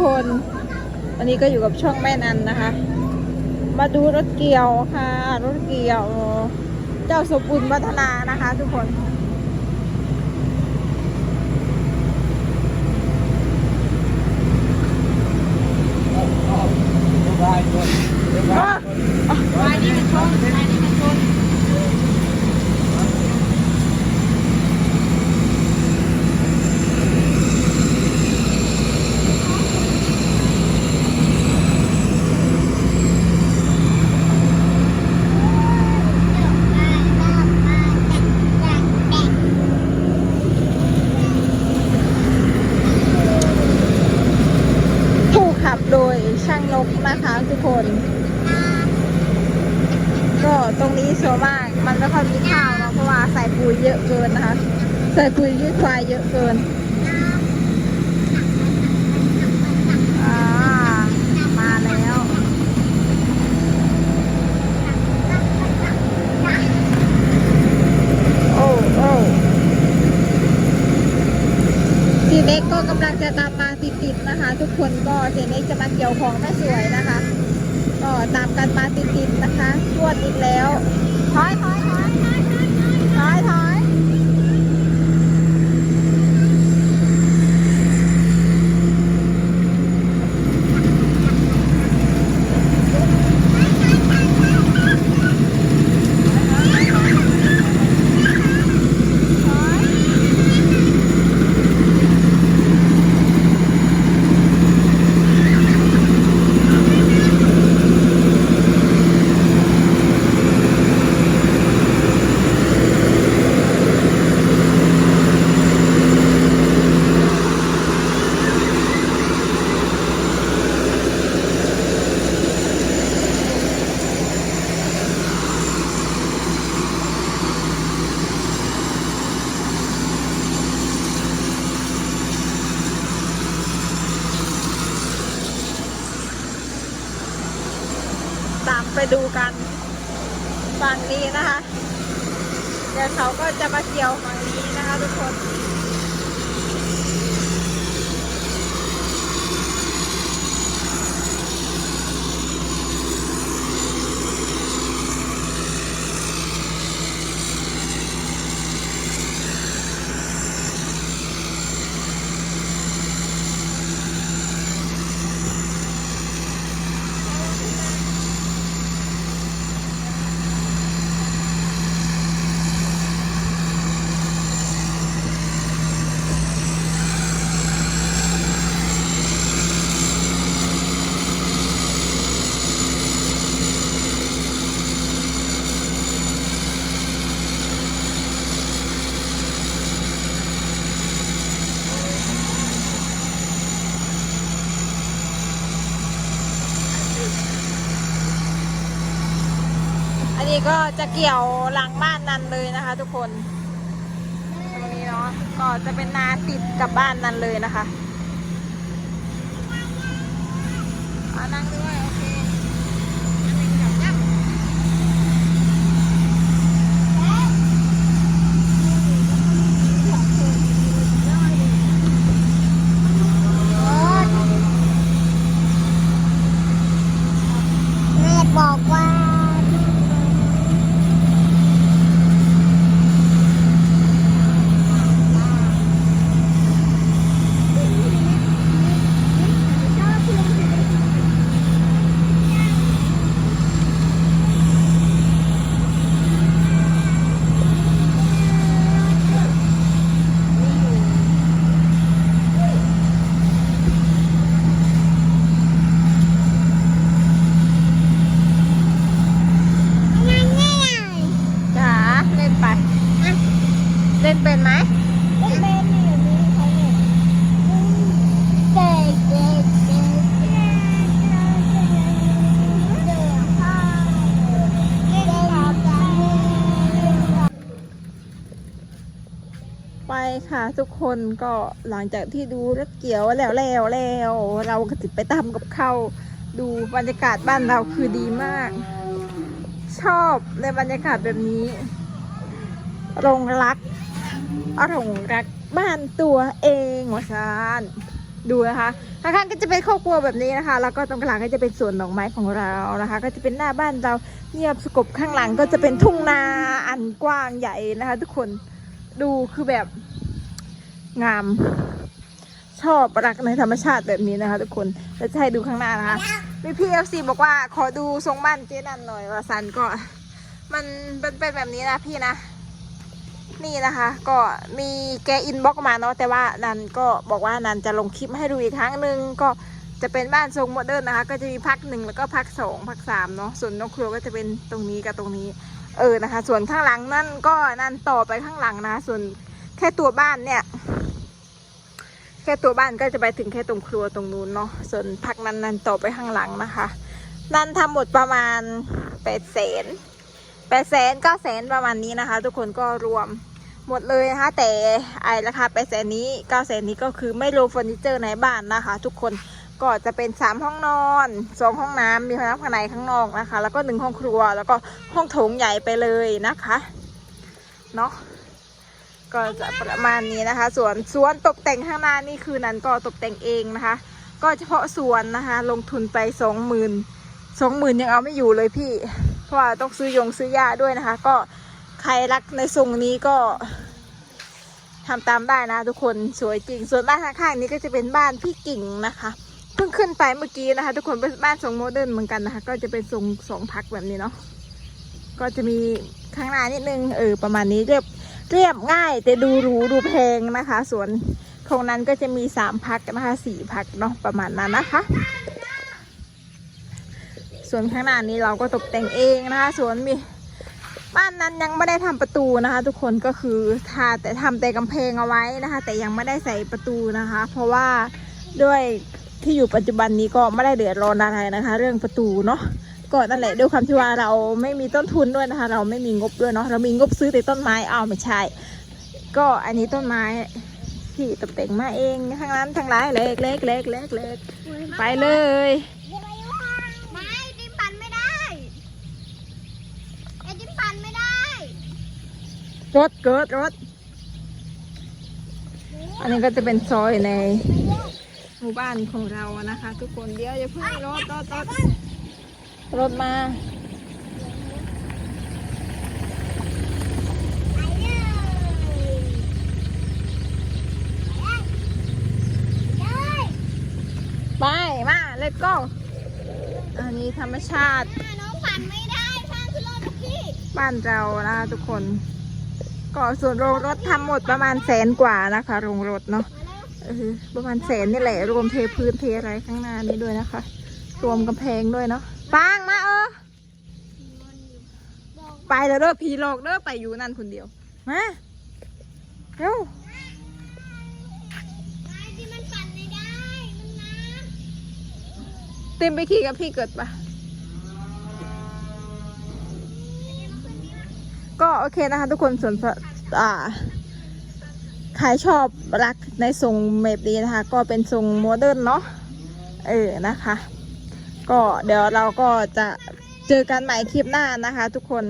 คน วันนี้ก็อยู่กับช่องแม่นันนะคะ มาดูรถเกี่ยวค่ะ รถเกี่ยว เจ้าสมบุญวัฒนานะคะ ทุกคน วายนี่มันชนวายนี่มันชน ผู้ขับโดยช่างนกนะ คะทุกคน ก็ตรงนี้โซวนมากมันไม่ค่อยมีข้าวเนาะเพราะว่าใส่ปุ๋ยเยอะเกินนะคะ ใส่ปุ๋ยยืดควายเยอะเกินอ่ามาแล้วโอ้โอ้ทีเล็กก็กำลังจะตามมาติดๆนะคะ ทุกคนก็ทีเล็กจะมาเกี่ยวของแม่สวยนะคะ ตามกันมาติดๆนะคะชวดอีกแล้วถอยถอยถอยถอยถอยถอยตาม ไปดูกันฝั่งนี้นะคะ เดี๋ยวเขาก็จะมาเกี่ยวฝั่งนี้นะคะทุกคน ก็จะเกี่ยวหลังบ้านนันเลยนะคะ ทุกคนตรงนี้เนาะก็จะเป็นนาติดกับบ้านนันเลยนะคะอ่านั่งด้วยโอเคแม่บอกว่า จ๋าเล่นไป เล่นเป็นไหม ไป ค่ะทุกคนก็หลังจากที่ดูรถเกี่ยวแล้วแล้วแล้วเราก็จะไปตามกับเขาดูบรรยากาศบ้านเราคือดีมาก ชอบในบรรยากาศแบบนี้รงรักอรงรักบ้านตัวเองวะซานดูนะคะข้างๆก็จะเป็นครอบครัวแบบนี้นะคะ แล้วก็ตรงกลางก็จะเป็นสวนดอกไม้ของเรานะคะ ก็จะเป็นหน้าบ้านเราเงียบสงบข้างหลังก็จะเป็นทุ่งนาอันกว้างใหญ่นะคะ ทุกคนดูคือแบบ งาม ชอบรักในธรรมชาติแบบนี้นะคะ ทุกคนแล้วจะให้ดูข้างหน้านะคะมีพี่เอฟซีบอกว่าขอดูทรงบ้านเจ๊นันหน่อยว่าสันก็ มันเป็นเป็นแบบนี้นะพี่นะ นี่นะคะ ก็มีแกอินบ็อกมาเนาะแต่ว่านันก็บอกว่านันจะลงคลิปให้ดูอีกครั้งหนึ่งก็จะเป็นบ้านทรงโมเดิร์นนะคะ ก็จะมีพักหนึ่งแล้วก็พักสองพักสามเนาะส่วนนกครัวก็จะเป็นตรงนี้กับตรงนี้ เออนะคะ ส่วนข้างหลังนั่นก็นันต่อไปข้างหลังนะ ส่วนแค่ตัวบ้านเนี่ย แค่ตัวบ้านก็จะไปถึงแค่ตรงครัวตรงนู้นเนาะส่วนพักนั้นนันต่อไปข้างหลังนะคะ นันทำหมดประมาณแปดแสนแปดแสนเก้าแสนประมาณนี้นะคะ ทุกคนก็รวมหมดเลยนะคะแต่ไอราคาแปดแสนนี้เก้าแสนนี้ก็คือไม่รวมเฟอร์นิเจอร์ในบ้านนะคะ ทุกคนก็จะเป็นสามห้องนอนสองห้องน้ำมีห้องน้ำข้างในข้างนอกนะคะ แล้วก็หนึ่งห้องครัวแล้วก็ห้องโถงใหญ่ไปเลยนะคะเนาะ ก็จะประมาณนี้นะคะ ส่วนสวนตกแต่งข้างหน้านี่คือนั้นก็ตกแต่งเองนะคะ ก็เฉพาะสวนนะคะ ลงทุนไปสองหมื่นสองหมื่นยังเอาไม่อยู่เลยพี่ เพราะว่าต้องซื้อยงซื้อยาด้วยนะคะ ก็ใครรักในทรงนี้ก็ทำตามได้นะทุกคนสวยจริง ส่วนบ้านข้างๆนี้ก็จะเป็นบ้านพี่กิ่งนะคะเพิ่งขึ้นไปเมื่อกี้นะคะ ทุกคนเป็นบ้านทรงโมเดิร์นเหมือนกันนะคะ ก็จะเป็นทรงสองพักแบบนี้เนาะก็จะมีข้างหน้านิดนึงเออประมาณนี้เรียบ เรียบง่ายแต่ดูหรูดูแพงนะคะ ส่วนตรงนั้นก็จะมีสามพักนะคะสี่พักเนาะประมาณนั้นนะคะ ส่วนข้างหน้านี้เราก็ตกแต่งเองนะคะ ส่วนมีบ้านนั้นยังไม่ได้ทำประตูนะคะ ทุกคนก็คือทาแต่ทำแต่กำแพงเอาไว้นะคะ แต่ยังไม่ได้ใส่ประตูนะคะ เพราะว่าด้วยที่อยู่ปัจจุบันนี้ก็ไม่ได้เดือดร้อนอะไรนะคะ เรื่องประตูเนาะ ก็นั่นแหละด้วยความที่ว่าเราไม่มีต้นทุนด้วยนะคะ เราไม่มีงบด้วยเนาะเรามีงบซื้อแต่ต้นไม้เอาวไม่ใช่ ก็อันนี้ต้นไม้ที่ตกแต่งมาเองทั้งนั้นทั้งหลายเล็กเล็กเล็กเล็กเล็กไปเลยไม่จิ้มปั่นไม่ได้ไอ้จิ้มปั่นไม่ได้ รถเกิดรถ อันนี้ก็จะเป็นซอยในหมู่บ้านของเรานะคะ ทุกคนเดี๋ยวอย่าเพิ่งรถรถรถ รถมาไปมา let's go อันนี้ธรรมชาติ น้องปั่นไม่ได้ข้างคือรถพี่บ้านเรานะคะทุกคนก็ส่วนโรงรถทำหมดประมาณแสนกว่านะคะ โรงรถเนาะเออประมาณแสนนี่แหละ รวมเทพื้นเทอะไรข้างหน้านี้ด้วยนะคะ รวมกำแพงด้วยเนาะ ฟางมาเออไปแล้วเด้อผีหลอกเด้อไปอยู่นั่นคนเดียว มาเร็วไม่ที่มันปั่นไม่ได้มันน้เต็มไปขี่กับพี่เกิดปะก็โอเคนะคะทุกคนส่วนอ่าใครชอบรักในทรงแบบนี้นะคะ ก็เป็นทรงโมเดิร์นเนาะเออนะคะ ก็เดี๋ยวเราก็จะเจอกันใหม่คลิปหน้านะคะ ทุกคน